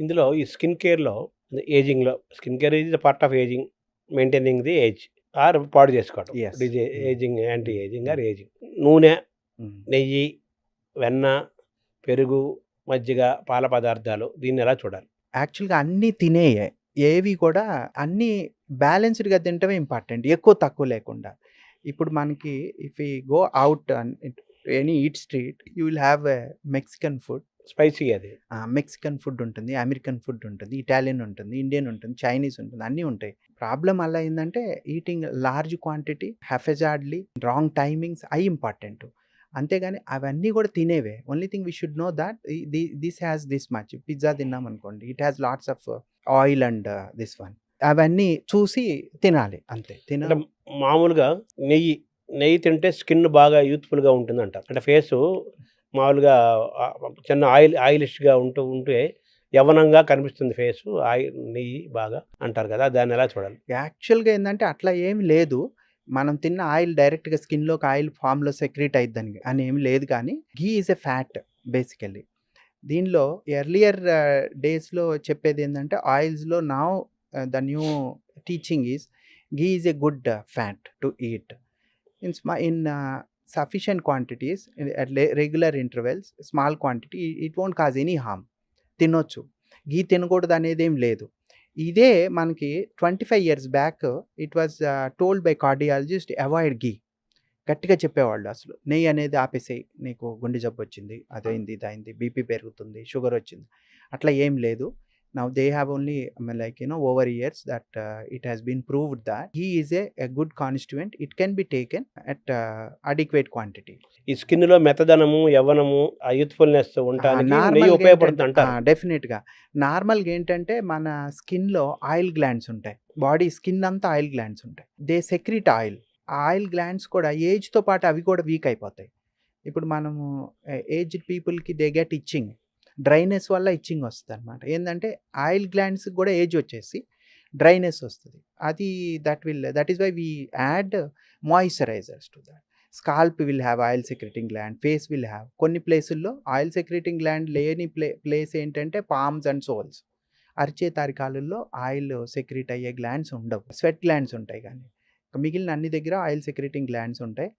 ఇందులో ఈ స్కిన్ కేర్‌లో ఏజింగ్‌లో skin care is the part of ageing. Maintaining the age or పాడు చేసుకోవటం. Yes. డిజే Mm. Ageing, anti ageing or ageing. నూనె, హ్మ్. నెయ్యి, వెన్న, పెరుగు, మజ్జిగ, పాల పదార్థాలు దీన్ని ఎలా చూడాలి? యాక్చువల్‌గా అన్నీ తినేయే. ఏవి కూడా అన్నీ బ్యాలెన్స్‌డ్‌గా తినటమే ఇంపార్టెంట్. ఎక్కువ తక్కువ లేకుండా. ఇప్పుడు మనకి if we go and any eat street you will have a Mexican food. Spicy అది. మెక్సికన్ ఫుడ్ ఉంటుంది. అమెరికన్ ఫుడ్ ఉంటుంది. ఇటాలియన్ ఉంటుంది. ఇండియన్ ఉంటుంది. చైనీస్ ఉంటుంది. అన్నీ ఉంటాయి. ప్రాబ్లమ్ అలా ఏందంటే eating large quantity haphazardly wrong timings అయి ఇంపార్టెంట్. అంతేగాని అవన్నీ కూడా తినేవే. Only thing we should know that the this has this much. Pizza తిన్నామనుకోండి it has lots of oil and this one. అవన్నీ చూసి తినాలి అంతే. తిన అంటే మామూలుగా నెయ్యి, నెయ్యి తింటే స్కిన్ బాగా యూత్‌ఫుల్‌గా ఉంటుందంటారు. అంటే ఫేసు మామూలుగా చిన్న ఆయిల్ ఆయిలిష్‌గా ఉంటూ ఉంటే యవనంగా కనిపిస్తుంది ఫేసు. ఆయిల్ నెయ్యి బాగా అంటారు కదా! దాన్ని ఎలా చూడాలి? యాక్చువల్‌గా ఏంటంటే అట్లా ఏమి లేదు. మనం తిన్న ఆయిల్ డైరెక్ట్‌గా స్కిన్‌లోకి ఆయిల్ ఫామ్లో సెక్రెట్ అయిద్దని అని ఏమి లేదు కానీ ghee is a fat basically. దీనిలో ఎర్లియర్ డేస్‌లో చెప్పేది ఏంటంటే ఆయిల్స్‌లో నా the new teaching is ghee is a good fat to eat. Means మా in sufficient quantities at regular intervals small quantity it won't cause any harm తినొచ్చు. గీ తినకూడదు ఏం లేదు. ఇదే మనకి 25 years back it was told by cardiologist avoid ghee గట్టిగా చెప్పేవాళ్ళు అసలు. నెయ్యి అనేది ఆపేసేయి. నీకు గుండె జబ్బు వచ్చింది. అదైంది ఇదైంది బీపీ పెరుగుతుంది. షుగర్ వచ్చింది. అట్లా ఏం లేదు. Now they have only like you know over years that it has been proved that ghee is a a good constituent. It can be taken at adequate quantity. ఈ స్కిన్‌లో మెత్తదనము, యవ్వనము, ఆ యూత్‌ఫుల్‌నెస్ ఆ! నెయ్యి నార్మల్‌గా ఉపయోగపడుతుంది ఏంటంటే ఆ! అంటారు. డెఫినిట్‌గా. నార్మల్‌గా ఏంటంటే మన స్కిన్‌లో ఆయిల్ గ్లాండ్స్ ఉంటాయి. బాడీ స్కిన్ అంతా ఆయిల్ గ్లాండ్స్ ఉంటాయి. They secrete oil. Oil glands కూడా ఏజ్‌తో పాటు అవి కూడా వీక్ అయిపోతాయి. ఇప్పుడు మనము ఏజ్డ్ పీపుల్‌కి దే గెట్ ఇచ్చింగ్. డ్రైనెస్ వల్ల ఇచ్చింగ్ వస్తుంది అనమాట ఏంటంటే ఆయిల్ గ్లాండ్స్‌కి కూడా ఏజ్ వచ్చేసి డ్రైనెస్ వస్తుంది అది that will that is why we add moisturizers to that. Scalp will have oil secreting gland. Face will have కొన్ని ప్లేసుల్లో ఆయిల్ సెక్రెటింగ్ గ్లాండ్ లేని ప్లే ప్లేస్ ఏంటంటే పామ్స్ అండ్ సోల్స్. అరిచే తారికాలలో ఆయిల్ సెక్రెట్ అయ్యే గ్లాండ్స్ ఉండవు. స్వెట్ గ్లాండ్స్ ఉంటాయి కానీ మిగిలిన అన్ని దగ్గర ఆయిల్ సెక్రెటింగ్ గ్లాండ్స్ ఉంటాయి.